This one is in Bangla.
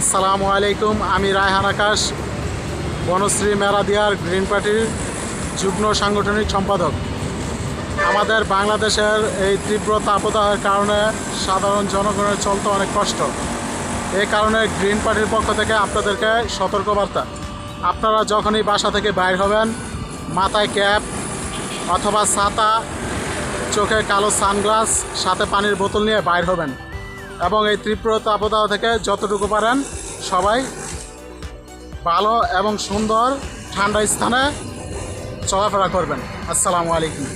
আসসালামু আলাইকুম, আমি রায়হান আকাশ, বনশ্রী মেরাদিয়ার গ্রিন পার্টির যুগ্ম সাংগঠনিক সম্পাদক। আমাদের বাংলাদেশের এই তীব্র তাপদাহের কারণে সাধারণ জনগণের চলতে অনেক কষ্ট। এই কারণে গ্রিন পার্টির পক্ষ থেকে আপনাদেরকে সতর্কবার্তা। আপনারা যখনই বাসা থেকে বাইর হবেন, মাথায় ক্যাপ অথবা ছাতা, চোখে কালো সানগ্লাস, সাথে পানির বোতল নিয়ে বাইর হবেন। এবং এই তীব্র তাপদাহ থেকে যতটুকু পারেন সবাই ভালো এবং সুন্দর ঠান্ডা স্থানে চলাফেরা করবেন। আসসালামু আলাইকুম।